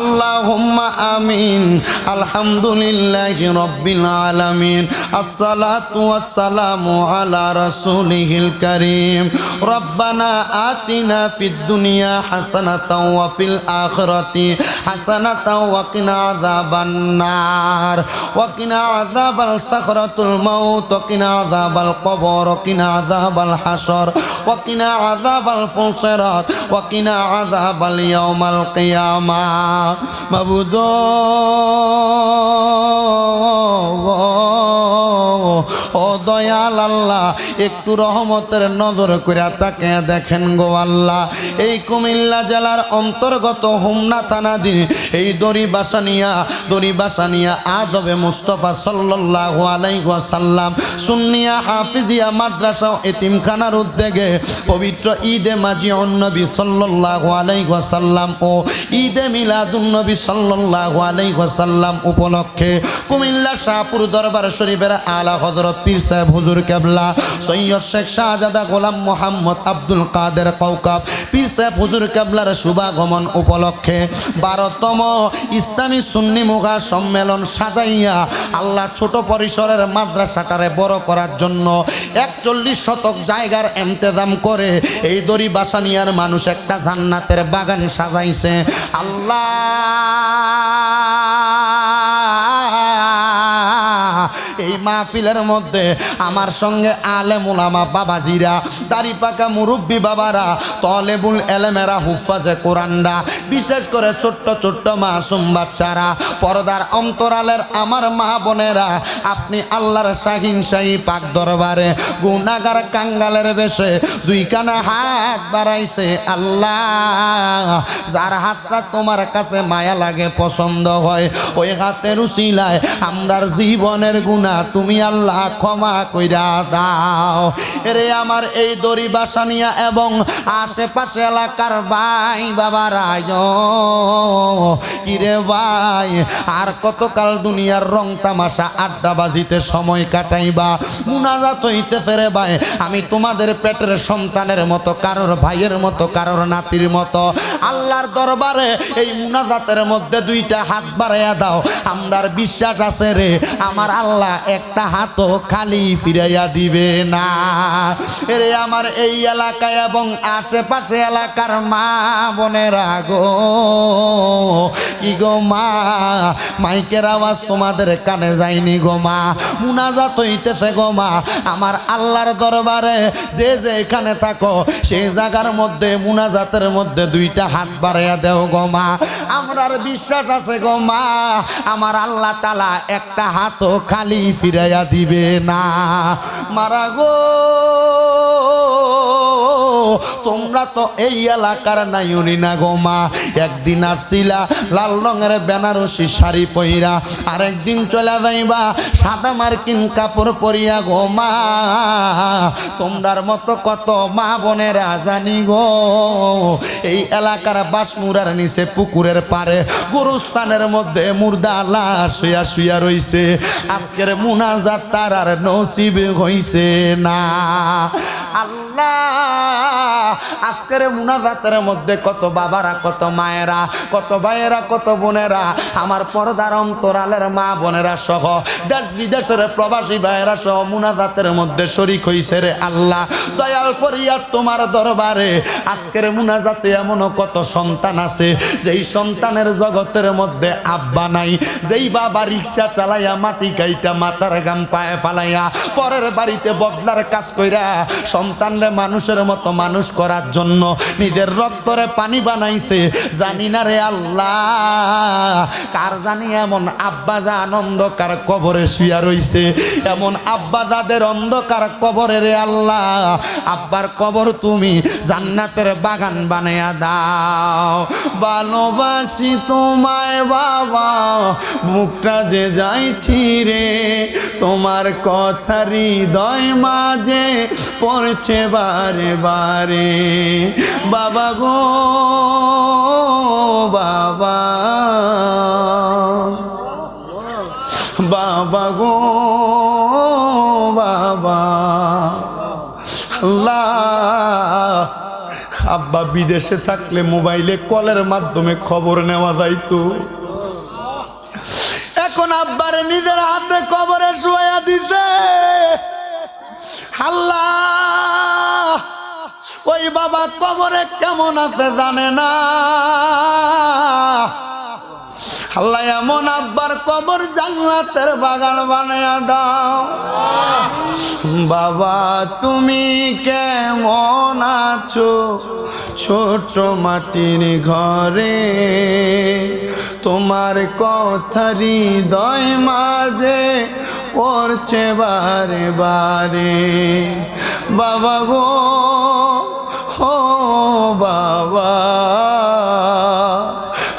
আল্লাহুম্মা আমিন, আলহামদুলিল্লাহি রাব্বিল আলামিন, আসসালাতু ওয়াসসালামু আলা রাসূলিহিল কারীম। রব্বানা আতিনা ফিদ দুনিয়া হাসানাতাও ওয়া ফিল আখিরাতি হাসানাতাও ওয়া কিনা আযাবান নার। ওয়া কিনা আযাবাল সাখরাতুল মাউত, ওয়া কিনা আযাবাল কবর, ওয়া কিনা আযাবাল হাসর ওয়া কিনা আযাবাল ফুলসিরাত ওয়া কিনা আযাবাল ইয়াউমাল কিয়ামা মাবুদ ও দয়াল আল্লাহ, একটু রহমতের নজর করে তাকে দেখেন গো আল্লাহ। এই কুমিল্লা জেলার অন্তর্গত হোমনা থানাধীন এই দড়ি বাসানিয়া দড়ি বাসানিয়া আদবে মুস্তফা সাল্লাল্লাহু আলাইহি ওয়াসাল্লাম সুন্নিয়া হাফিজিয়া মাদ্রাসা এতিমখানার উদ্যোগে পবিত্র ঈদে মাজিউন নবী সাল্লাল্লাহু আলাইহি ওয়াসাল্লাম ও ঈদে মিলাদুন নবী সাল্লাল্লাহু আলাইহি ওয়াসাল্লাম উপলক্ষে কুমিল্লা শাহপুর দরবার শরীফের আলা হযরত পীর সাহেব হুজুর কেবলা, সৈয়দ শেখ শাহজাদা গোলাম মোহাম্মদ আব্দুল কাদের কৌকাব পীর সাহেব হুজুর কেবলার শুভাগমন উপলক্ষে বারোতম ইসলামী সুন্নি মুখা সম্মেলন সাজাইয়া আল্লাহ ছোট পরিসরের মাদ্রাসাটারে বড় করার জন্য একচল্লিশ শতক জায়গার এন্তেজাম করে এই দড়ি বাসানিয়ার মানুষ একটা জান্নাতের বাগান সাজাইছে। আল্লাহ এই মাহফিলের মধ্যে আমার সঙ্গে আলে মুলামা বাবাজিরা দাড়ি পাকা মুরব্বী বাবারা, তলেবুল এলেমেরা, হুফাজে কোরআনরা, বিশেষ করে ছোট্ট ছোট্ট মাসুম বাচ্চারা, পর্দার অন্তরালের আমার মা বোনেরা, আপনি আল্লাহর শাহিন শাহী পাক দরবারে গুনাগার কাঙ্গালের বেশে দুইখানা হাত বাড়াইছে আল্লাহ। যার হাতটা তোমার কাছে মায়া লাগে, পছন্দ হয়, ওই হাতের উচিলায় আমরার জীবনের গুণা তুমি আল্লাহ ক্ষমা কইরা দাও। রে আমার এই দড়ি বাসানিয়া এবং আশেপাশে এলাকার ভাই বাবা রায় কিরে ভাই, আর কতকাল দুনিয়ার রং তামাশা আড্ডাবাজিতে সময় কাটাইবা? মুনাজাত হইতেছে রে ভাই, আমি তোমাদের পেটের সন্তানের মতো, কারোর ভাইয়ের মতো, কারোর নাতির মতো। আল্লাহর দরবারে এই মুনাজাতের মধ্যে দুইটা হাত বাড়াইয়া দাও। আমরার বিশ্বাস আছে রে, আমার আল্লাহ একটা হাতও খালি ফিরাইয়া দিবে না। রে আমার এই এলাকায় এবং আশেপাশে এলাকার মা বোনেরা গো। কি গো মা? মাইকের আওয়াজ তোমাদের কানে যায়নি গো মা। মুনাজাত হইতেছে গো মা। আমার আল্লাহর দরবারে যে যে এখানে থাকো, সেই জায়গার মধ্যে, মুনাজাতের মধ্যে দুইটা হাত বাড়াইয়া দেও গো মা। আমরার বিশ্বাস আছে গো মা। আমার আল্লাহ তালা একটা হাতও খালি ফিরাইয়া দিবে না। মারা গো। তোমরা তো এই এলাকার নাইউনি না গো মা। একদিন আসছিলা লাল রঙের বেনারসি শাড়ি পইরা, আরেকদিন চলে যাইবা সাদা মার্কিন কাপড় পরিয়া গো মা। তোমরার মতো কত মা বোনেরা জানি গো। এই এলাকার বাসমুরার নিচে পুকুরের পারে গুরুস্থানের মধ্যে মুর্দা লাশ শুয়া শুয়া রইছে। আজকের মুনাজাত তার আর নসিব হইছে না। আল্লাহ আজকের মুনাজাতের মধ্যে কত বাবারা, কত মায়েরা, কত ভাইয়েরা, কত বোনেরা, আমার পর্দার অন্তরালের মা বোনেরা সহ দেশ বিদেশের প্রবাসী ভাইয়েরা সহ মুনাজাতের মধ্যে শরিক হইছে রে আল্লাহ। দয়াল পরিয়া তোমার দরবারে আজকের মুনাজাতে এমনও কত সন্তান আছে, যেই সন্তানের জগতের মধ্যে আব্বা নাই, যেই বাবা রিক্সা চালাইয়া মাটি গাইটা মাথার গাম পায়ে ফালাইয়া পরের বাড়িতে বদলার কাজ কইরা সন্তানরে মানুষের মতো মানুষ করার জন্য নিজের রক্তরে পানি বানাইছে। জানি না রে আল্লাহ, কার জানি এমন আব্বা যা অন্ধকার কবরে শুয়া রইছে। এমন আব্বা যাদের অন্ধকার কবরে রে আল্লাহ, আব্বার কবর তুমি জান্নাতের বাগান বানাইয়া দাও। ভালোবাসি তোমায় বাবা, মুখটা যে যাইছি রে, তোমার কথা হৃদয় মাঝে পড়ছে বারে বারে বাবা গো, বাবা। বাবা গো, বাবা। আব্বা বিদেশে থাকলে মোবাইলে কলের মাধ্যমে খবর নেওয়া যাইতো। এখন আব্বার নিজের হাতে কবরে শুয়া দিতে আল্লাহ, ওই বাবা কবরে কেমন আছে জানে না? আল্লাহ এমন আব্বার কবর জান্নাতের বাগান বানায়া দাও। বাবা, তুমি কেমন আছো? ছোট মাটির ঘরে তোমার কথা হৃদয় মাঝে পড়ছে বারে বারে বাবা গো হো বাবা।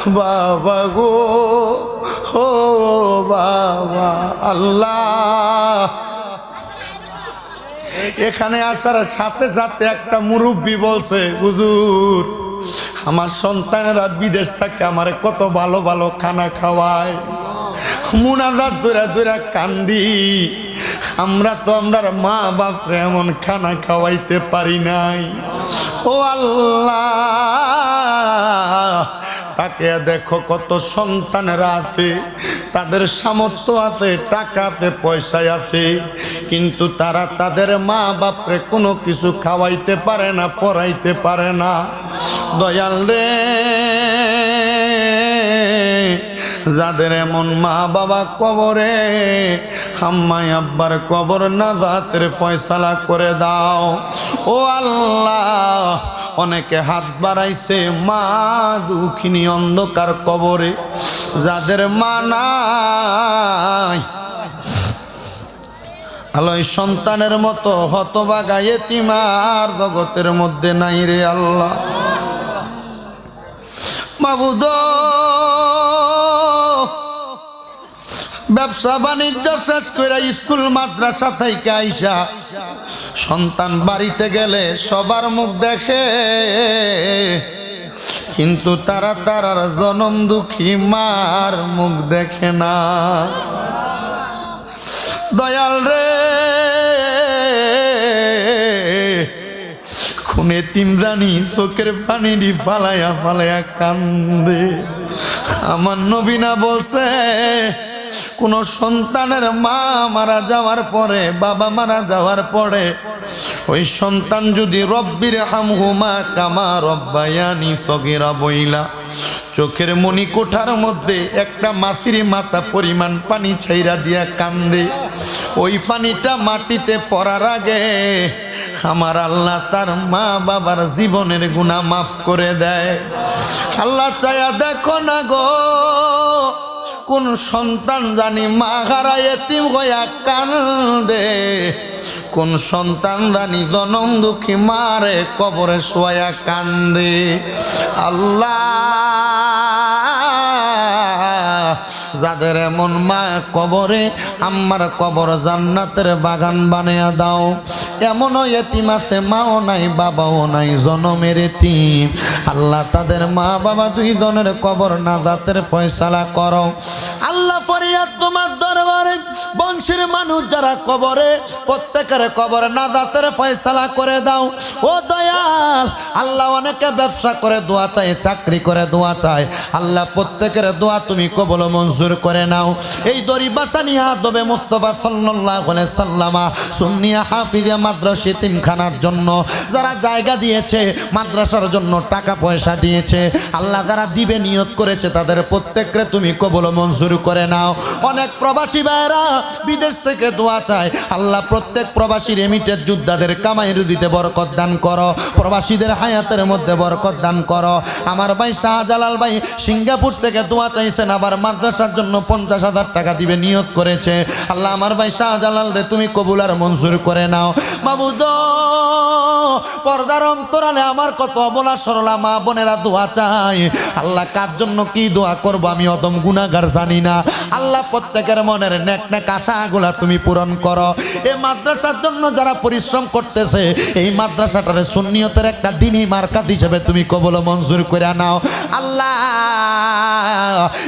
বাবা গো হো বাবা। আল্লাহ। এখানে আসার সাথে সাথে একটা মুরব্বী বলছে, হুজুর, আমার সন্তানেরা বিদেশ থাকে, আমার কত ভালো ভালো খানা খাওয়ায়। মুনাজাত দূরা দূরা কান্দি। আমরা তো আমরা মা বাপরে এমন খানা খাওয়াইতে পারি নাই। ও আল্লাহ, তাকে দেখো কত সন্তানেরা আছে। তাদের সামর্থ্য আছে, টাকা আছে, পয়সায় আছে। কিন্তু তারা তাদের মা বাপরে কোনো কিছু খাওয়াইতে পারে না, পড়াইতে পারে না। দয়াল রে। যাদের এমন মা বাবা কবরে, আম্মাই আব্বার কবর না জাতের ফয়সালা করে দাও। ও আল্লাহ, অনেকে হাত বাড়াইছে মা দুঃখিনী অন্ধকার কবরে। যাদের মা নাই, আলোয় সন্তানের মতো হতবাগা এতিমার জগতের মধ্যে নাই রে আল্লাহ। মাবুদ ব্যবসা বাণিজ্য শেষ করে স্কুল, মাদ্রাসা থেকে আইসা সন্তান বাড়িতে গেলে সবার মুখ দেখে। কিন্তু তারা তারার জনম দুঃখী, মার মুখ দেখে না। দয়াল রে, খুনে তিন জানি চোখের পানি দি ফালাইয়া ফালাইয়া কান্দে। আমার নবীনা বলছে কোন সন্তানের মা মারা যাওয়ার পরে, বাবা মারা যাওয়ার পরে, ওই সন্তান যদি রব্বির হামহুমা কামা রব্বায়ানি সগিরা বইলা, চোখের মণি কোঠার মধ্যে একটা মাসির মাথা পরিমাণ পানি ছাইরা দিয়া কান্দে, ওই পানিটা মাটিতে পড়ার আগে আমার আল্লাহ তার মা বাবার জীবনের গুণা মাফ করে দেয়। আল্লাহ চায়া দেখো না গো কোন সন্তান জানি মা হারা এতিম হইয়া কান্দে। কোন সন্তান জানি জনম দুঃখী মারে কবরে শোয়া কান্দে। আল্লাহ, যাদের এমন মা কবরে আমার কবর জান্নাতের বাগান বানিয়ে দাও। এমনও এতিম আছে, মাও নাই, বাবাও নাই, জনমের এতিম। আল্লাহ তাদের মা, বাবা দুইজনের কবর নাজাতের ফয়সালা করো। আল্লাহ ফরিয়াদ তোমার দরবারে, বংশের মানুষ যারা কবরে, প্রত্যেকের কবরে নাজাতের ফয়সালা করে দাও। ও দয়াল, আল্লাহ অনেকে ব্যবসা করে, দোয়া চায়, চাকরি করে, দোয়া চায়। আল্লাহ প্রত্যেকের দোয়া তুমি কবল মঞ্জুর করে নাও। এই দরি বাসা নিয়ে আজবে মুস্তফা সাল্লাহ সাল্লামা। সুন্নিয়া হাফিজা মাদ্রাসা তিমখানার জন্য। যারা জায়গা দিয়েছে, মাদ্রাসার জন্য টাকা পয়সা দিয়েছে, আল্লাহ যারা দিবে, নিয়ত করেছে, তাদের প্রত্যেককে তুমি কবল মঞ্জুর করে নাও। অনেক প্রবাসী ভাইরা বিদেশ থেকে দোয়া চায়। আল্লাহ প্রত্যেক প্রবাসী রেমিটের যোদ্ধাদের কামাই রুদিতে বরকত দান করো। প্রবাসীদের হায়াতের মধ্যে বরকত দান করো। আমার ভাই শাহজালাল ভাই সিঙ্গাপুর থেকে দোয়া চাইছেন, আবার মাদ্রাসার জন্য পঞ্চাশ হাজার টাকা দিবে, নিয়ত করেছে। আল্লাহ আমার ভাই শাহজালাল রে, তুমি কবুল আর মঞ্জুর করে নাও। মাবুদ পর্দার অন্তরালে আমার কত অবলা সরলা মা বোনেরা দোয়া আল্লাহ কার জন্য কি দোয়া করব আমি অদম গুণাগার জানি না। আল্লাহ প্রত্যেকের মনের নেক নেক তুমি পূরণ করো। এই মাদ্রাসার জন্য যারা পরিশ্রম করতেছে, এই একটা দিনই মার্কাত হিসেবে তুমি কবল মঞ্জুর করে নাও। আল্লাহ,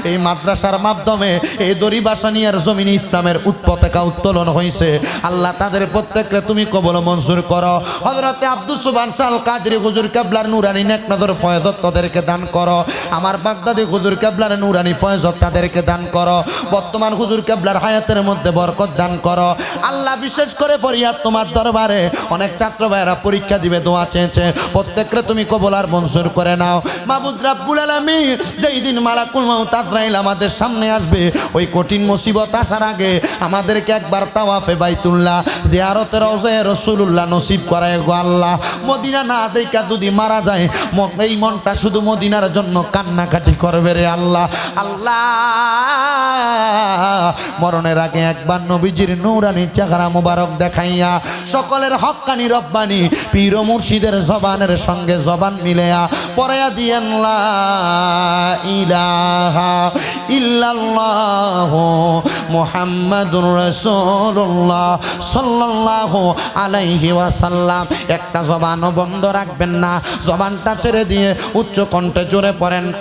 এই মাদ্রাসার মাধ্যমে এই দরিবাসানিয়ার জমিন ইসলামের উৎপতাকা উত্তোলন হয়েছে আল্লাহ তাদের প্রত্যেককে তুমি কবল মঞ্জুর করো। হজরতে আব্দুল সুবান সাল কাদরি হুজুর কেবলার নুরানি নেক নজর ফয়জত তাদেরকে দান করো। আমার বাগদাদি হুজুর কেবলার নুরানি ফয়জত তাদেরকে দান করো। বর্তমান হুজুর কেবলার হায়াতের মধ্যে বরকত দান করো। আল্লাহ বিশেষ করে ফরিয়াদ তোমার দরবারে। অনেক ছাত্র ভাইয়েরা পরীক্ষা দিবে, দোয়া চেয়েছে। প্রত্যেককে তুমি কবল আর মঞ্জুর করে নাও। মাবুদ রাব্বুল আলামিন যেই দিন মালাকুল মাউত আজরাইল আমাদের সামনে আসবে, ওই কঠিন মুসিবত আসার আগে আমাদেরকে একবার তাওয়াফে বাইতুল্লাহ, জিয়ারতের রওজায়ে রাসূলুল্লাহ নসিব করায় গো আল্লাহ। মদিনা না দেখা যদি মারা যায় এই মনটা শুধু মদিনার জন্য কান্নাকাটি করবে রে আল্লাহ। আল্লাহ। মরণের আগে একবার নবীজির নৌরানি চেহারা মুবারক দেখাইয়া, সকলের হক্কানি রব্বানি, পীর মুর্শিদের জবানের সঙ্গে জবান মিলেয়া পড়াইয়া দিয়েন ইলাহা ইল্লাল্লাহ মুহাম্মাদুর রাসূলুল্লাহ সাল্লাল্লাহু আলাইহি ওয়াসাল্লাম। একটা জবানও বন্ধ রাখবেন না। জবানটা ছেড়ে দিয়ে উচ্চ কণ্ঠে জোরে পড়েন।